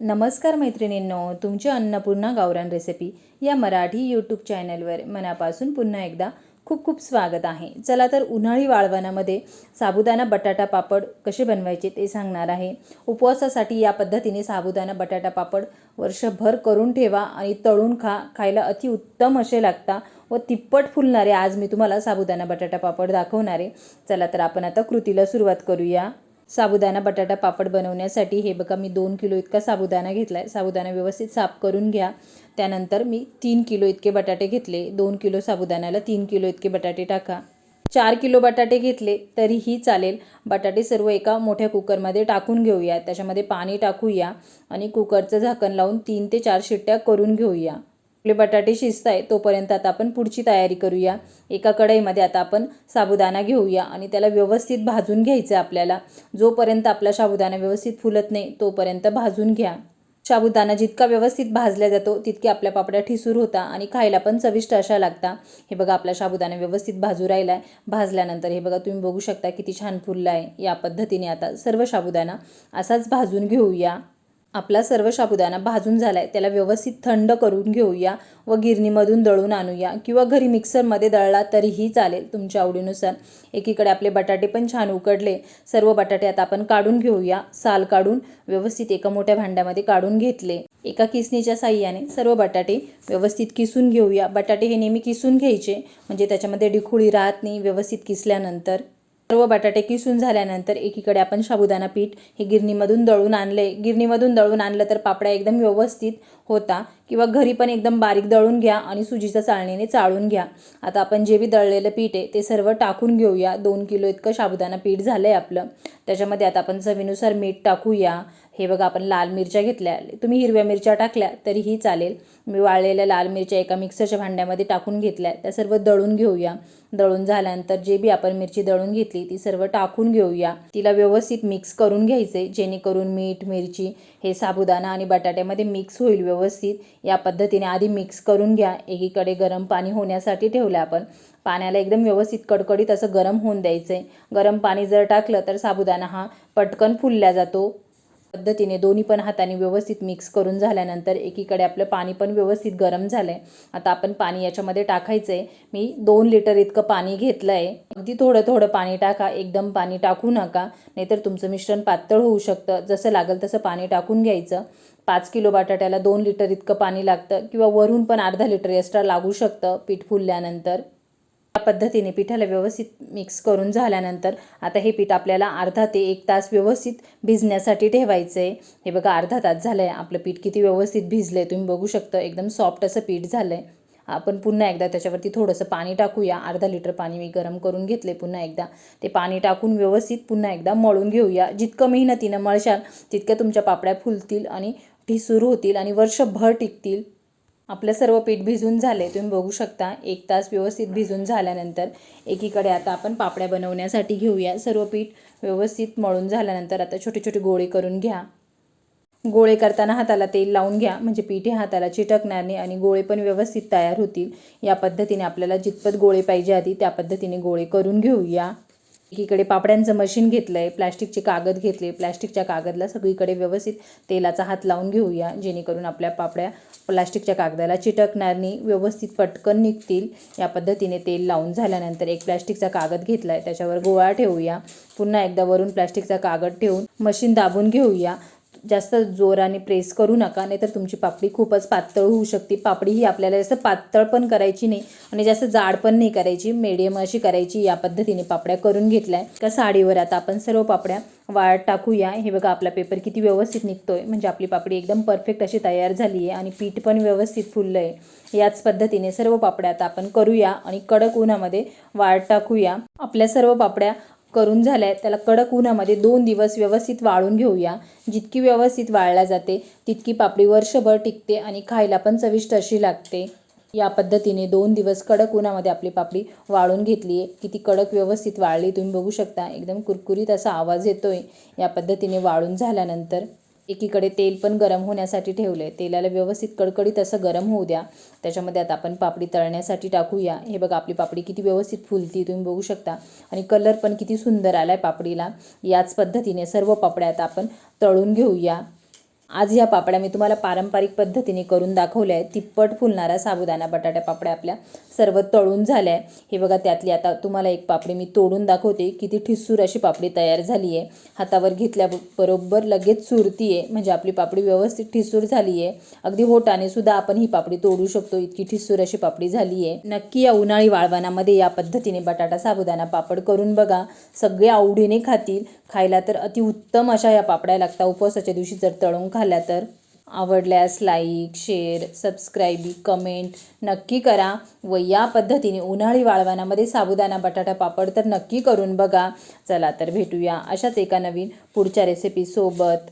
नमस्कार मैत्रिणींनो तुमची अन्नपूर्णा गावरान रेसिपी या मराठी यूट्यूब चॅनलवर मनापासून पुन्हा एकदा खूप खूप स्वागत आहे. चला तर उन्हाळी वाळवणामध्ये साबुदाणा बटाटा पापड कसे बनवायचे ते सांगणार आहे. उपवासासाठी या पद्धतीने साबुदाणा बटाटा पापड वर्षभर करून ठेवा आणि तळून खा. खायला अतिउत्तम असे लागता व तिप्पट फुलणारे आज मी तुम्हाला साबुदाणा बटाटा पापड दाखवणार आहे. चला तर आपण आता कृतीला सुरुवात करूया. साबुदाणा बटाटा पापड बनवण्यासाठी. हे बघा मी दोन किलो इतका साबुदाणा घेतला आहे साबुदाणा व्यवस्थित साफ करून घ्या. त्यानंतर मी तीन किलो इतके बटाटे घेतले. दोन किलो साबुदाण्याला तीन किलो इतके बटाटे टाका. चार किलो बटाटे घेतले तरीही चालेल. बटाटे सर्व एका मोठ्या कुकरमध्ये टाकून घेऊया. त्याच्यामध्ये पाणी टाकूया आणि कुकरचं झाकण लावून तीन ते चार शिट्ट्या करून घेऊया. आपले बटाटे शिजत आहे तोपर्यंत आता आपण पुढची तयारी करूया. एका कढईमध्ये आता आपण साबुदाणा घेऊया आणि त्याला व्यवस्थित भाजून घ्यायचं आहे आपल्याला. जोपर्यंत आपला साबुदाणा व्यवस्थित फुलत नाही तोपर्यंत भाजून घ्या. साबुदाणा जितका व्यवस्थित भाजला जातो तितके आपल्या पापड्या ठिसूर होता आणि खायला पण चविष्ट अशा लागता. हे बघा आपला साबुदाणा व्यवस्थित भाजू राहिला आहे भाजल्यानंतर हे बघा तुम्ही बघू शकता किती छान फुलला आहे या पद्धतीने आता सर्व साबुदाणा असाच भाजून घेऊया. आपला सर्व साबुदाणा भाजून झाला आहे त्याला व्यवस्थित थंड करून घेऊया व गिरणीमधून दळून आणूया किंवा घरी मिक्सरमध्ये दळला तरीही चालेल तुमच्या आवडीनुसार. एकीकडे आपले बटाटे पण छान उकडले. सर्व बटाटे आता आपण काढून घेऊया. साल काढून व्यवस्थित एका मोठ्या भांड्यामध्ये काढून घेतले. एका किसणीच्या साह्याने सर्व बटाटे व्यवस्थित किसून घेऊया. बटाटे हे नेहमी किसून घ्यायचे. म्हणजे त्याच्यामध्ये डिखुळी राहत नाही. व्यवस्थित किसल्यानंतर सर्व बटाटे किसून झाल्यानंतर एकीकडे आपण साबुदाणा पीठ हे गिरणीमधून दळून आणले. गिरणीमधून दळून आणलं तर पापड्या एकदम व्यवस्थित होता. किंवा घरी पण एकदम बारीक दळून घ्या आणि सुजीच्या चाळणीने चाळून घ्या. आता आपण जे बी दळलेलं पीठ आहे ते सर्व टाकून घेऊया. दोन किलो इतकं साबुदाणा पीठ झालं आहे आपलं. त्याच्यामध्ये आता आपण चवीनुसार मीठ टाकूया. हे बघा आपण लाल मिरच्या घेतल्या. तुम्ही हिरव्या मिरच्या टाकल्या तरीही चालेल. मी वाळलेल्या लाल मिरच्या एका मिक्सरच्या भांड्यामध्ये टाकून घेतल्या. त्या सर्व दळून घेऊया. दळून झाल्यानंतर जे बी आपण मिरची दळून घेतली ती सर्व टाकून घेऊया. तिला व्यवस्थित मिक्स करून घ्यायचे जेणेकरून मीठ मिरची हे साबुदाणा आणि बटाट्यामध्ये मिक्स होईल व्यवस्थित. व्यवस्थित. या पद्धतीने आधी मिक्स करून घ्या. एकीकडे गरम पाणी होण्यासाठी ठेवलं आपण. पाण्याला एकदम व्यवस्थित कडकडीत असं गरम होऊन द्यायचं आहे गरम पाणी जर टाकलं तर साबुदाणा हा पटकन फुलला जातो. पद्धतीने दोन्ही पण हाताने व्यवस्थित मिक्स करून झाल्यानंतर एकीकडे आपलं पाणी पण व्यवस्थित गरम झालं आहे आता आपण पाणी याच्यामध्ये टाकायचं आहे मी दोन लिटर इतकं पाणी घेतलं आहे अगदी थोडं थोडं पाणी टाका. एकदम पाणी टाकू नका. नाहीतर तुमचं मिश्रण पातळ होऊ शकतं. जसं लागेल तसं पाणी टाकून घ्यायचं. पाच किलो बटाट्याला दोन लिटर इतकं पाणी लागतं किंवा वरून पण अर्धा लिटर एक्स्ट्रा लागू शकतं पीठ फुलल्यानंतर. या पद्धतीने पिठाला व्यवस्थित मिक्स करून झाल्यानंतर आता हे पीठ आपल्याला अर्धा ते एक तास व्यवस्थित भिजण्यासाठी ठेवायचं आहे हे बघा अर्धा तास झालं आहे आपलं पीठ किती व्यवस्थित भिजलं आहे तुम्ही बघू शकता एकदम सॉफ्ट असं पीठ झालं आहे आपण पुन्हा एकदा त्याच्यावरती थोडंसं पाणी टाकूया. अर्धा लिटर पाणी मी गरम करून घेतले पुन्हा एकदा. ते पाणी टाकून व्यवस्थित पुन्हा एकदा मळून घेऊया. जितकं मेहनतीनं मळशाल तितक्या तुमच्या पापड्या फुलतील आणि ठिसूर होतील आणि वर्षभर टिकतील. आपलं सर्व पीठ भिजून झाले तुम्ही बघू शकता एक तास व्यवस्थित भिजून झाल्यानंतर एकीकडे आता आपण पापड्या बनवण्यासाठी घेऊया. सर्व पीठ व्यवस्थित मळून झाल्यानंतर आता छोटे छोटे गोळे करून घ्या. गोळे करताना हाताला तेल लावून घ्या. म्हणजे पीठ हे हाताला चिटकणार नाही आणि गोळे पण व्यवस्थित तयार होतील. या पद्धतीने आपल्याला जितपत गोळे पाहिजे आधी त्या पद्धतीने गोळे करून घेऊया. एकीकडे पापड्यांचं मशीन घेतलं आहे प्लॅस्टिकचे कागद घेतले प्लॅस्टिकच्या कागदला सगळीकडे व्यवस्थित तेलाचा हात लावून घेऊया जेणेकरून आपल्या पापड्या प्लॅस्टिकच्या कागदाला चिटकणार नाही व्यवस्थित पटकन निघतील. या पद्धतीने तेल लावून झाल्यानंतर एक प्लॅस्टिकचा कागद घेतला आहे त्याच्यावर गोळा ठेवूया. पुन्हा एकदा वरून प्लॅस्टिकचा कागद ठेवून मशीन दाबून घेऊया. जास्त जोराने प्रेस करू नका नाही तर तुमची पापडी खूपच पातळ होऊ शकते. पापडी ही आपल्याला जास्त पातळ पण करायची नाही आणि जास्त जाड पण नाही करायची. मीडियम अशी करायची या पद्धतीने पापड्या करून घेतल्या का साडीवर आता आपण सर्व पापड्या वाळ टाकूया. हे बघा आपला पेपर किती व्यवस्थित निघतोय. म्हणजे आपली पापडी एकदम परफेक्ट अशी तयार झाली आहे आणि पीठ पण व्यवस्थित फुललं आहे. याच पद्धतीने सर्व पापड्या आता आपण करूया आणि कडक उन्हामध्ये वाळ टाकूया. आपल्या सर्व पापड्या करून झाल्या. त्याला कडक उन्हामध्ये दोन दिवस व्यवस्थित वाळून घेऊया. जितकी व्यवस्थित वाळल्या जाते तितकी पापडी वर्षभर टिकते आणि खायला पण चविष्ट अशी लागते. या पद्धतीने दोन दिवस कडक उन्हामध्ये आपली पापडी वाळून घेतली आहे किती कडक व्यवस्थित वाळली तुम्ही बघू शकता. एकदम कुरकुरीत असा आवाज येतोय. या पद्धतीने वाळून झाल्यानंतर एकीकडे तेल पण गरम होण्यासाठी ठेवलं आहे तेलाला व्यवस्थित कडकडीत असं गरम होऊ द्या. त्याच्यामध्ये आता आपण पापडी तळण्यासाठी टाकूया. हे बघा आपली पापडी किती व्यवस्थित फुलती तुम्ही बघू शकता. आणि कलर पण किती सुंदर आला आहे पापडीला. याच पद्धतीने सर्व पापड्या आता आपण तळून घेऊया. आज ह्या पापड्या मी तुम्हाला पारंपरिक पद्धतीने करून दाखवल्या आहेत. तिप्पट फुलणारा साबुदाणा बटाट्या पापड्या आपल्या सर्व तळून झाल्या आहे हे बघा त्यातली आता तुम्हाला एक पापडी मी तोडून दाखवते. किती ठिसूर अशी पापडी तयार झाली आहे. हातावर घेतल्याबरोबर लगेच चुरती आहे म्हणजे आपली पापडी व्यवस्थित ठिसूर झाली आहे अगदी होटाने सुद्धा आपण ही पापडी तोडू शकतो. इतकी ठिसूर अशी पापडी झाली आहे नक्की या उन्हाळी वाळवणामध्ये या पद्धतीने बटाटा साबुदाणा पापड करून बघा. सगळे आवडीने खातील. खायला तर अतिउत्तम अशा या पापड्या लागतात. उपवासाच्या दिवशी जर तळून झाल्या तर आवडल्यास लाईक शेअर सबस्क्राईब कमेंट नक्की करा व या पद्धतीने उन्हाळी वाळवानामध्ये साबुदाणा बटाटा पापड तर नक्की करून बघा. चला तर भेटूया अशाच एका नवीन पुढच्या रेसिपीसोबत